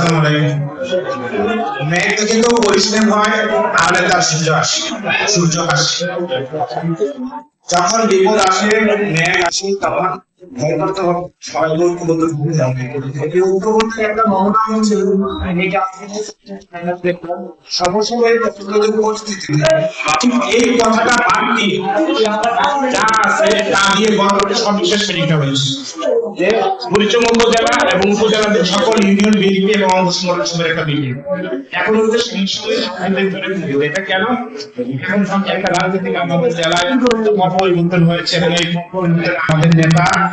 আসসালামু আলাইকুম। মেঘ থেকে তো হয়, তাহলে তার সূর্য আসে সূর্য আসে। যখন বিপদ আসে, মেঘ আসে, তখন এবং উপজেলাদের সকল ইউনিয়ন বিএনপি এবং অঙ্গ সংগঠনের একটা মিটিং এখন এটা কেন এখন একটা রাজনৈতিক আমাদের জেলায় পরিবর্তন হয়েছে এবং এই মত আমাদের নেতা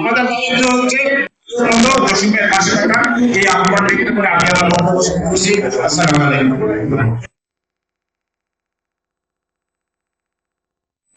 আমাদের খুব হচ্ছে পাশে থাকা এই আহ্বান ব্যক্ত করে আমি আমার বক্তব্য শেষ করছি